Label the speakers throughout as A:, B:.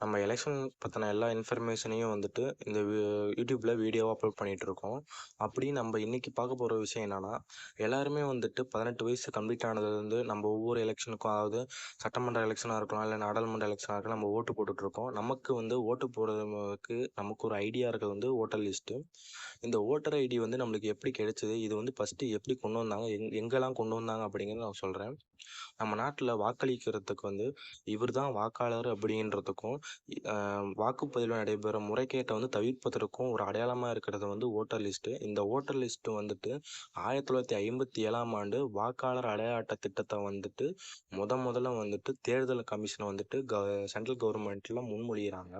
A: நம்ம எலெக்ஷன் பற்றின எல்லா இன்ஃபர்மேஷனையும் வந்துட்டு இந்த யூடியூப்பில் வீடியோவாக அப்லோட் பண்ணிகிட்ருக்கோம் அப்படி நம்ம இன்றைக்கி பார்க்க போகிற விஷயம் என்னென்னா எல்லாருமே வந்துட்டு பதினெட்டு வயசு கம்ப்ளீட் ஆனதுலேருந்து நம்ம ஒவ்வொரு எலெக்ஷனுக்கும் அதாவது சட்டமன்ற எலெக்ஷனாக இருக்கலாம் இல்லை நாடாளுமன்ற எலெக்ஷனாக இருக்கலாம் நம்ம ஓட்டு போட்டுட்ருக்கோம் நமக்கு வந்து ஓட்டு போடுறதுக்கு நமக்கு ஒரு ஐடியா இருக்கிறது வந்து ஓட்டர் லிஸ்ட்டு இந்த ஓட்டர் ஐடி வந்து நம்மளுக்கு எப்படி கிடைச்சிது இது வந்து ஃபஸ்ட்டு எப்படி கொண்டு வந்தாங்க எங் எங்கெல்லாம் கொண்டு வந்தாங்க அப்படிங்கிறத நான் சொல்கிறேன் நம்ம நாட்டில் வாக்களிக்கிறதுக்கு வந்து இவர் தான் வாக்காளர் அப்படின்றதுக்கும் வாக்குப்பதிவில் நடைபெற முறைகேட்டை வந்து தவிர்ப்பதற்கும் ஒரு அடையாளமாக இருக்கிறது வந்து ஓட்டர் லிஸ்ட்டு இந்த ஓட்டர் லிஸ்ட்டு வந்துட்டு ஆயிரத்தி தொள்ளாயிரத்தி ஐம்பத்தி ஏழாம் ஆண்டு வாக்காளர் அடையாள அட்டை திட்டத்தை வந்துட்டு முத முதல்ல வந்துட்டு தேர்தல் கமிஷனை வந்துட்டு க சென்ட்ரல் கவர்மெண்ட்டில் முன்மொழிகிறாங்க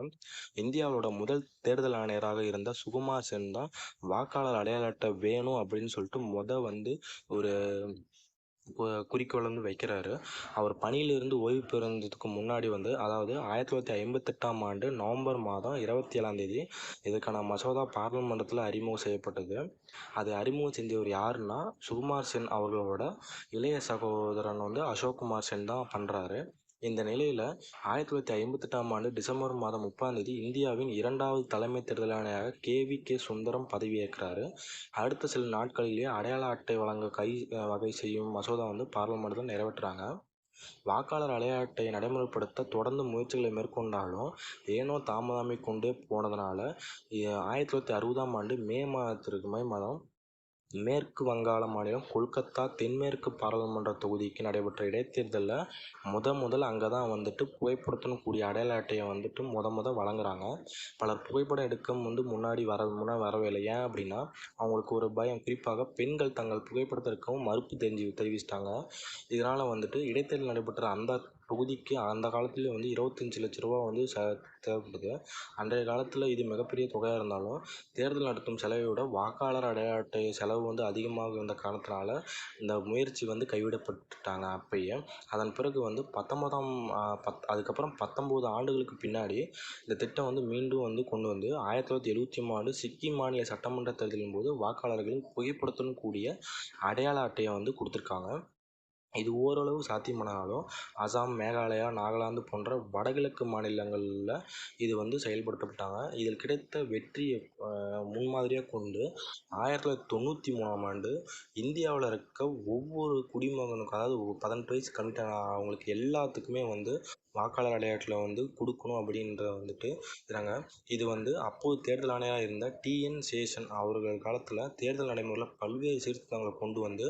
A: இந்தியாவோட முதல் தேர்தல் ஆணையராக இருந்த சுகுமார் சென் தான் வாக்காளர் அடையாள அட்டை வேணும் அப்படின்னு சொல்லிட்டு முத வந்து ஒரு குறிக்கோள் வந்து வைக்கிறாரு. அவர் பணியிலிருந்து ஓய்வு பெறுந்ததுக்கு முன்னாடி வந்து அதாவது ஆயிரத்தி தொள்ளாயிரத்தி ஐம்பத்தெட்டாம் ஆண்டு நவம்பர் மாதம் இருபத்தி ஏழாம் தேதி இதுக்கான மசோதா பார்லிமெண்டத்தில் அறிமுகம் செய்யப்பட்டது. அது அறிமுகம் செஞ்சவர் யாருன்னா சுகுமார் சென் அவர்களோட இளைய சகோதரன் வந்து அசோக் குமார் சென் தான் பண்ணுறாரு இந்த நிலையில் ஆயிரத்தி தொள்ளாயிரத்தி ஐம்பத்தெட்டாம் ஆண்டு டிசம்பர் மாதம் முப்பாம் தேதி இந்தியாவின் இரண்டாவது தலைமை தேர்தல் ஆணையராக கேவி கே சுந்தரம் பதவியேற்கிறாரு. அடுத்த சில நாட்களிலேயே அடையாள அட்டை வழங்க கை வகை செய்யும் மசோதா வந்து பார்லிமெண்ட்டில் நிறைவேற்றுறாங்க. வாக்காளர் அடையாள அட்டையை நடைமுறைப்படுத்த தொடர்ந்து முயற்சிகளை மேற்கொண்டாலும் ஏனோ தாமதமே கொண்டே போனதுனால ஆயிரத்தி தொள்ளாயிரத்தி அறுபதாம் ஆண்டு மே மாதத்திற்கு மே மாதம் மேற்கு வங்காள மாநிலம் கொல்கத்தா தென்மேற்கு பாராளுமன்ற தொகுதிக்கு நடைபெற்ற இடைத்தேர்தலில் முத முதல் அங்கே தான் வந்துட்டு புகைப்படத்துடன் கூடிய அடையாள அட்டையை வந்துட்டு முத முத வழங்குறாங்க. பலர் புகைப்படம் எடுக்க வந்து முன்னாடி வர முன்னாடி வரவே இல்லை. ஏன் அப்படின்னா அவங்களுக்கு ஒரு பயம். குறிப்பாக பெண்கள் தங்கள் புகைப்படத்திற்கும் மறுப்பு தெரிஞ்சு தெரிவிச்சிட்டாங்க. இதனால் வந்துட்டு இடைத்தேர்தல் நடைபெற்ற அந்த தொகுதிக்கு அந்த காலத்தில் வந்து இருபத்தஞ்சி லட்ச ரூபா வந்து ச தேவைப்படுது. அன்றைய காலத்தில் இது மிகப்பெரிய தொகையாக இருந்தாலும் தேர்தல் நடத்தும் செலவை விட வாக்காளர் அடையாள அட்டை செலவு வந்து அதிகமாக இருந்த காரணத்தினால இந்த முயற்சி வந்து கைவிடப்பட்டுட்டாங்க அப்பயே. அதன் பிறகு வந்து பத்தொன்பதாம் பத் அதுக்கப்புறம் பத்தொம்போது ஆண்டுகளுக்கு பின்னாடி இந்த திட்டம் வந்து மீண்டும் வந்து கொண்டு வந்து ஆயிரத்தி தொள்ளாயிரத்தி எழுபத்தி ஆண்டு சிக்கிம் மாநில சட்டமன்ற தேர்தலின் போது வாக்காளர்களின் புகைப்படத்துடன் கூடிய அடையாள அட்டையை வந்து கொடுத்துருக்காங்க. இது ஓரளவு சாத்தியமானாலும் அசாம் மேகாலயா நாகாலாந்து போன்ற வடகிழக்கு மாநிலங்களில் இது வந்து செயல்படுத்தப்பட்டாங்க. இதில் கிடைத்த வெற்றியை முன்மாதிரியாக கொண்டு ஆயிரத்தி தொள்ளாயிரத்தி தொண்ணூற்றி மூணாம் ஆண்டு இந்தியாவில் இருக்க ஒவ்வொரு குடிமகனுக்கும் அதாவது பதினெட்டு வயசு கம்மிட் அவங்களுக்கு எல்லாத்துக்குமே வந்து வாக்காளர் அடையாளத்தில் வந்து கொடுக்கணும் அப்படின்ற வந்துட்டு இருக்கிறாங்க. இது வந்து அப்போது தேர்தல் ஆணையராக இருந்த டிஎன் சேஷன் அவர்கள் காலத்தில் தேர்தல் நடைமுறையில் பல்வேறு சீர்திருத்தங்களை கொண்டு வந்து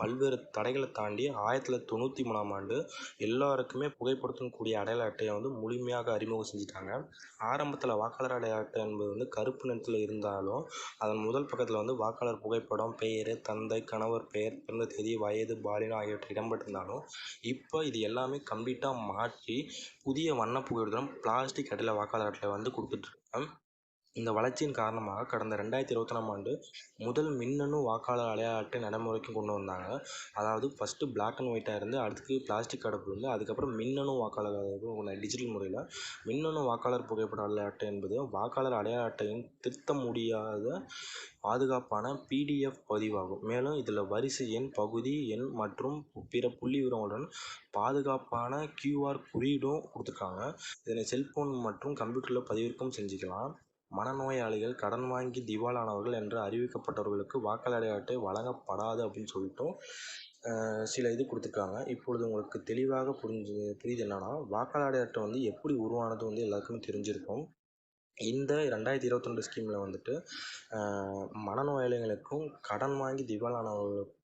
A: பல்வேறு தடைகளை தாண்டி ஆயிரத்தி தொள்ளாயிரத்தி தொண்ணூற்றி மூணாம் ஆண்டு எல்லாருக்குமே புகைப்படுத்தக்கூடிய அடையாள அட்டையை வந்து முழுமையாக அறிமுகம் செஞ்சுட்டாங்க. ஆரம்பத்தில் வாக்காளர் அடையாள அட்டை என்பது வந்து கருப்பு நிறத்தில் இருந்தாலும் அதன் முதல் பக்கத்தில் வந்து வாக்காளர் புகைப்படம் பெயர் தந்தை கணவர் பெயர் பிறந்த தேதி வயது பாலினம் ஆகியவற்றை இடம்பெற்றிருந்தாலும் இப்போ இது எல்லாமே கம்ப்ளீட்டாக மாற்றி புதிய வண்ண புகைப்படம் பிளாஸ்டிக் அட்டையில் வாக்காளர் அட்டையில் வந்து கொடுத்துட்ருக்காங்க இந்த வளர்ச்சியின் காரணமாக கடந்த ரெண்டாயிரத்தி இருபத்தொன்னாம் ஆண்டு முதல் மின்னணு வாக்காளர் அடையாள அட்டை நடைமுறைக்கு கொண்டு வந்தாங்க. அதாவது ஃபஸ்ட்டு பிளாக் அண்ட் ஒயிட்டாக இருந்து அடுத்து பிளாஸ்டிக் அடைப்பு வந்து அதுக்கப்புறம் மின்னணு வாக்காளர் டிஜிட்டல் முறையில். மின்னணு வாக்காளர் புகைப்பட அடையாள அட்டை என்பது வாக்காளர் அடையாள அட்டையின் திருத்த முடியாத பாதுகாப்பான பிடிஎஃப் பதிவாகும். மேலும் இதில் வரிசை எண் பகுதி எண் மற்றும் பிற புள்ளி விவரங்களுடன் பாதுகாப்பான கியூஆர் குறியீடும் கொடுத்துருக்காங்க. இதனை செல்ஃபோன் மற்றும் கம்ப்யூட்டரில் பதிவிறக்கம் செஞ்சுக்கலாம். மனநோயாளிகள் கடன் வாங்கி திவாலானவர்கள் என்று அறிவிக்கப்பட்டவர்களுக்கு வாக்காளர் அட்டை வழங்கப்படாது அப்படின்னு சொல்லிட்டும் சில இது கொடுத்துருக்காங்க. இப்பொழுது உங்களுக்கு தெளிவாக புரிஞ்சு புரியுது என்னென்னா வாக்காளர் அட்டை வந்து எப்படி உருவானது வந்து எல்லாருக்குமே தெரிஞ்சிருக்கும். இந்த ரெண்டாயிரத்தி இருபத்தி ரெண்டு ஸ்கீமில் வந்துட்டு மனநோயாளிகளுக்கும் கடன் வாங்கி திவாலானவர்களுக்கும்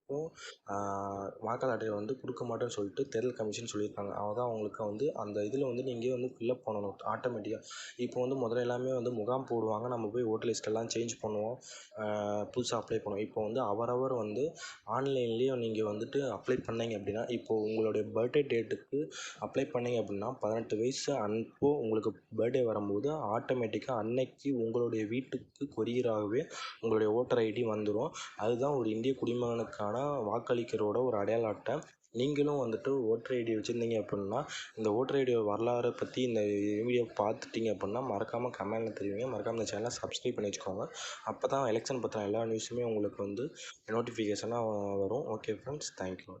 A: வாக்காளர் அட்டையை வந்து கொடுக்க மாட்டேன்னு சொல்லிட்டு தேர்தல் கமிஷன் சொல்லியிருக்காங்க. அதுதான் அவங்களுக்கு வந்து அந்த இதில் வந்து நீங்கள் வந்து ஃபில்லப் பண்ணணும். ஆட்டோமேட்டிக்காக இப்போ வந்து முதல்ல எல்லாமே வந்து முகாம் போடுவாங்க. நம்ம போய் ஓட்டர் லிஸ்ட்டெல்லாம் சேஞ்ச் பண்ணுவோம். புதுசாக அப்ளை பண்ணுவோம். இப்போ வந்து அவரவர் வந்து ஆன்லைன்லேயே நீங்கள் வந்துட்டு அப்ளை பண்ணீங்க அப்படின்னா இப்போது உங்களுடைய பர்த்டே டேட்டுக்கு அப்ளை பண்ணீங்க அப்படின்னா பதினெட்டு வயசு அப்போது உங்களுக்கு பர்த்டே வரும்போது ஆட்டோமேட்டிக்காக அன்னைக்கு உங்களுடைய வீட்டுக்கு கொரியராகவே உங்களுடைய ஓட்டர் ஐடி வந்துடும் அதுதான் ஒரு இந்திய குடிமகனுக்கான வாக்களிக்கிறோட ஒரு அடையாள அட்டை. நீங்களும் வந்துட்டு ஓட்டர் ஐடி வச்சுருந்தீங்க அப்படின்னா இந்த ஓட்டர் ஐடி வரலாறை பற்றி இந்த வீடியோ பார்த்துட்டிங்க அப்படின்னா மறக்காமல் கமெண்ட்டில் தெரிவிங்க. மறக்காமல் இந்த சேனலை சப்ஸ்கிரைப் பண்ணி வச்சுக்கோங்க. அப்போ தான் எலெக்ஷன் பற்றின எல்லா நியூஸுமே உங்களுக்கு வந்து நோட்டிஃபிகேஷனாக வரும். Okay friends thank you